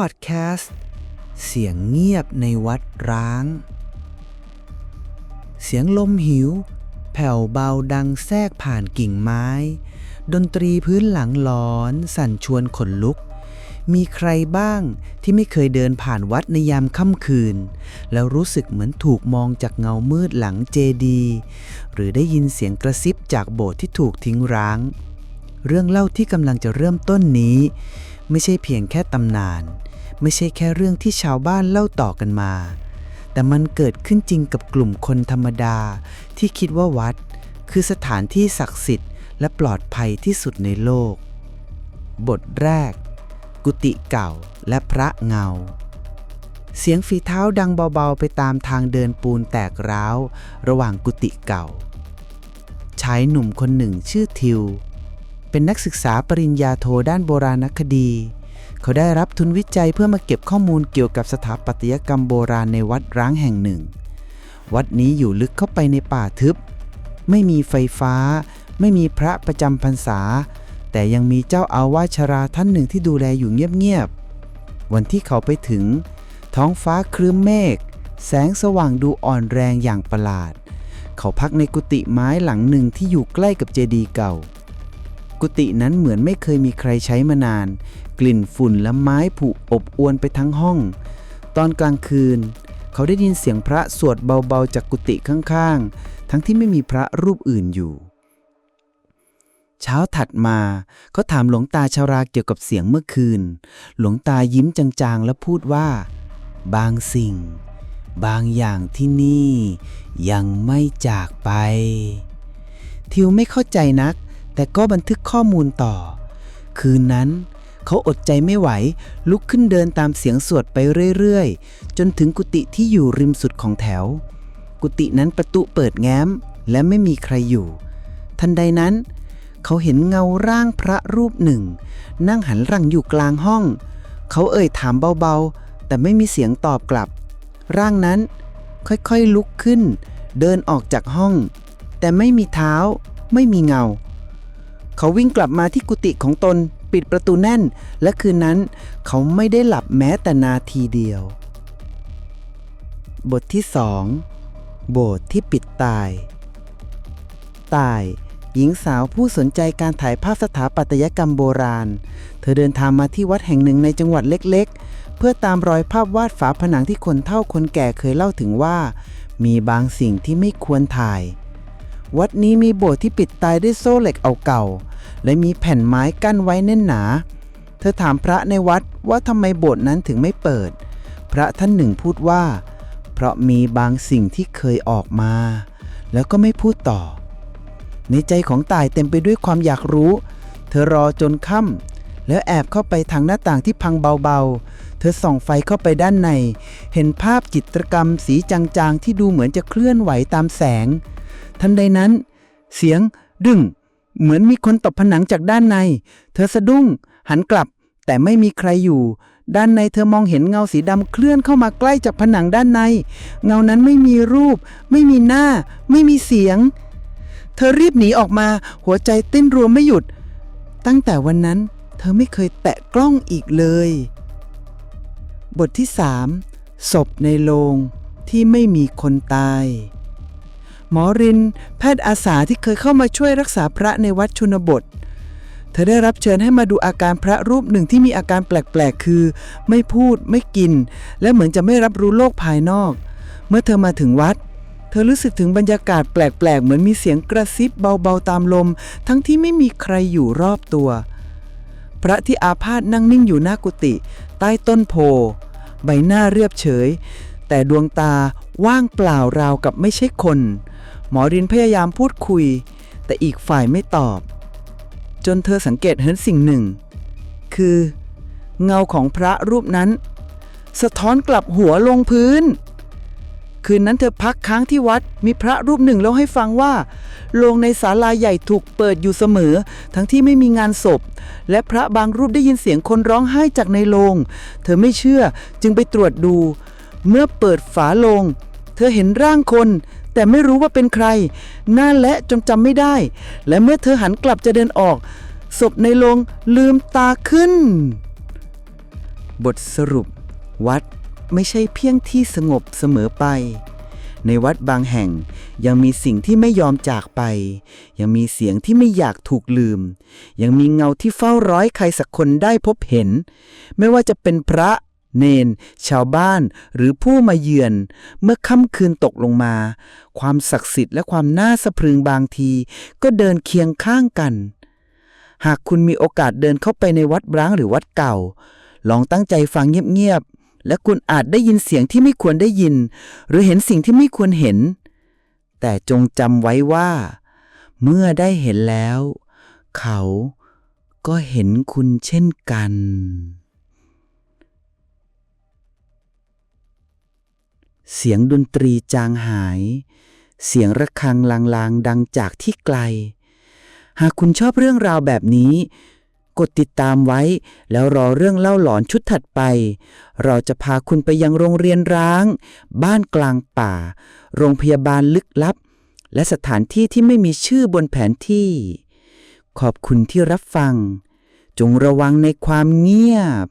พอดแคสต์ เสียงเงียบในวัดร้าง เสียงลมหิว แผ่วเบาดังแทรกผ่านกิ่งไม้ ดนตรีพื้นหลังหลอนสั่นชวนขนลุก มีใครบ้างที่ไม่เคยเดินผ่านวัดในยามค่ำคืน แล้วรู้สึกเหมือนถูกมองจากเงามืดหลังเจดี หรือได้ยินเสียงกระซิบจากโบสถ์ที่ถูกทิ้งร้าง เรื่องเล่าที่กำลังจะเริ่มต้นนี้ ไม่ใช่เพียงแค่ตำนาน ไม่ใช่แค่เรื่องที่ชาวบ้านเล่าต่อกันมา แต่มันเกิดขึ้นจริงกับกลุ่มคนธรรมดา ที่คิดว่าวัด คือสถานที่ศักดิ์สิทธิ์และปลอดภัยที่สุดในโลก บทแรก กุฏิเก่าและพระเงา เสียงฝีเท้าดังเบาๆ ไปตามทางเดินปูนแตกร้าว ระหว่างกุฏิเก่าชายหนุ่มคนหนึ่งชื่อทิว เป็นนักศึกษาปริญญาโทด้านโบราณคดี เขาได้รับทุนวิจัยเพื่อมาเก็บข้อมูลเกี่ยวกับสถาปัตยกรรมโบราณในวัดร้างแห่งหนึ่ง วัดนี้อยู่ลึกเข้าไปในป่าทึบ ไม่มีไฟฟ้า ไม่มีพระประจำพรรษา แต่ยังมีเจ้าอาวาสชราท่านหนึ่งที่ดูแลอยู่เงียบๆ วันที่เขาไปถึง ท้องฟ้าครึ้มเมฆ แสงสว่างดูอ่อนแรงอย่างประหลาด เขาพักในกุฏิไม้หลังหนึ่งที่อยู่ใกล้กับเจดีย์เก่า กุฏินั้นเหมือนไม่เคยมีใครใช้มานาน กลิ่นฝุ่นและไม้ผุอบอวนไปทั้งห้อง ตอนกลางคืน เขาได้ยินเสียงพระสวดเบาๆจากกุฏิข้างๆ ทั้งที่ไม่มีพระรูปอื่นอยู่ เช้าถัดมาเขาถามหลวงตาชาราเกี่ยวกับเสียงเมื่อคืน หลวงตายิ้มจางๆ และพูดว่า บางสิ่ง บางอย่างที่นี่ ยังไม่จากไป ทิวไม่เข้าใจนัก แต่ก็บันทึกข้อมูลต่อ คืนนั้น เขาอดใจไม่ไหว ลุกขึ้นเดินตามเสียงสวดไปเรื่อยๆ จนถึงกุฏิที่อยู่ริมสุดของแถว กุฏินั้นประตูเปิดแง้ม และไม่มีใครอยู่ ทันใดนั้น เขาเห็นเงาร่างพระรูปหนึ่ง นั่งหันหลังอยู่กลางห้อง เขาเอ่ยถามเบาๆ แต่ไม่มีเสียงตอบกลับ ร่างนั้นค่อยๆลุกขึ้น เดินออกจากห้อง แต่ไม่มีเท้า ไม่มีเงา เขาวิ่งกลับมาที่กุฏิของตนปิดประตูแน่น และคืนนั้น เขาไม่ได้หลับแม้แต่นาทีเดียว บทที่สองโบสถ์ที่ปิดตาย ตาย หญิงสาวผู้สนใจการถ่ายภาพสถาปัตยกรรมโบราณ เธอเดินทางมาที่วัดแห่งหนึ่งในจังหวัดเล็ก ๆ เพื่อตามรอยภาพวาดฝาผนังที่คนเฒ่าคนแก่เคยเล่าถึงว่า มีบางสิ่งที่ไม่ควรถ่าย วัดนี้มีโบสถ์ที่ปิดตายด้วยโซ่เหล็กเอาเก่า และมีแผ่นไม้กั้นไว้แน่นหนา เธอถามพระในวัดว่าทำไมโบสถ์นั้นถึงไม่เปิด พระท่านหนึ่งพูดว่า เพราะมีบางสิ่งที่เคยออกมา แล้วก็ไม่พูดต่อ ในใจของตายเต็มไปด้วยความอยากรู้ เธอรอจนค่ำแล้วแอบเข้าไปทางหน้าต่างที่พังเบาๆ เธอส่องไฟเข้าไปด้านใน เห็นภาพจิตรกรรมสีจางๆ ที่ดูเหมือนจะเคลื่อนไหวตามแสง ทันใดนั้น เสียงดึงเหมือนมีคนตบผนังจากด้านใน เธอสะดุ้ง หันกลับ แต่ไม่มีใครอยู่ ด้านในเธอมองเห็นเงาสีดำเคลื่อนเข้ามาใกล้จากผนังด้านใน เงานั้นไม่มีรูป ไม่มีหน้า ไม่มีเสียง เธอรีบหนีออกมา หัวใจเต้นรัวไม่หยุด ตั้งแต่วันนั้น เธอไม่เคยแตะกล้องอีกเลย บทที่ 3 ศพในโรงที่ไม่มีคนตาย หมอริน แพทย์อาสาที่เคยเข้ามาช่วยรักษาพระในวัดชนบท เธอได้รับเชิญให้มาดูอาการพระรูปหนึ่งที่มีอาการแปลกๆ คือ ไม่พูดไม่กิน และเหมือนจะไม่รับรู้โลกภายนอก เมื่อเธอมาถึงวัด เธอรู้สึกถึงบรรยากาศแปลกๆ เหมือนมีเสียงกระซิบเบาๆตามลม ทั้งที่ไม่มีใครอยู่รอบตัว พระที่อาพาธนั่งนิ่งอยู่หน้ากุฏิใต้ต้นโพ ใบหน้าเรียบเฉย แต่ดวงตาว่างเปล่าราวกับไม่ใช่คน หมอรินพยายามพูดคุย แต่อีกฝ่ายไม่ตอบ จนเธอสังเกตเห็นสิ่งหนึ่ง คือ เงาของพระรูปนั้น สะท้อนกลับหัวลงพื้น คืนนั้นเธอพักค้างที่วัดมีพระรูปหนึ่งเล่าให้ฟังว่าโรงในศาลาใหญ่ถูกเปิดอยู่เสมอ ทั้งที่ไม่มีงานศพ และพระบางรูปได้ยินเสียงคนร้องไห้จากในโรงเธอไม่เชื่อจึงไปตรวจดู เมื่อเปิดฝาโลง เธอเห็นร่างคน แต่ไม่รู้ว่าเป็นใคร หน้าและจนจำไม่ได้ และเมื่อเธอหันกลับจะเดินออก ศพในโรงลืมตาขึ้น บทสรุป วัดไม่ใช่เพียงที่สงบเสมอไป ในวัดบางแห่งยังมีสิ่งที่ไม่ยอมจากไป ยังมีเสียงที่ไม่อยากถูกลืม ยังมีเงาที่เฝ้าร้อยใครสักคนได้พบเห็น ไม่ว่าจะเป็นพระ เนน ชาวบ้าน หรือผู้มาเยือน เมื่อค่ำคืนตกลงมา ความศักดิ์สิทธิ์และความน่าสะพรึงบางที ก็เดินเคียงข้างกัน หากคุณมีโอกาสเดินเข้าไปในวัดร้างหรือวัดเก่า ลองตั้งใจฟังเงียบๆ และคุณอาจได้ยินเสียงที่ไม่ควรได้ยิน หรือเห็นสิ่งที่ไม่ควรเห็น แต่จงจำไว้ว่า เมื่อได้เห็นแล้ว เขาก็เห็นคุณเช่นกัน เสียงดนตรีจางหาย เสียงระฆังลางๆ ดังจากที่ไกล หากคุณชอบเรื่องราวแบบนี้ กดติดตามไว้ แล้วรอเรื่องเล่าหลอนชุดถัดไป เราจะพาคุณไปยังโรงเรียนร้าง บ้านกลางป่า โรงพยาบาลลึกลับ และสถานที่ที่ไม่มีชื่อบนแผนที่ ขอบคุณที่รับฟัง จงระวังในความเงียบ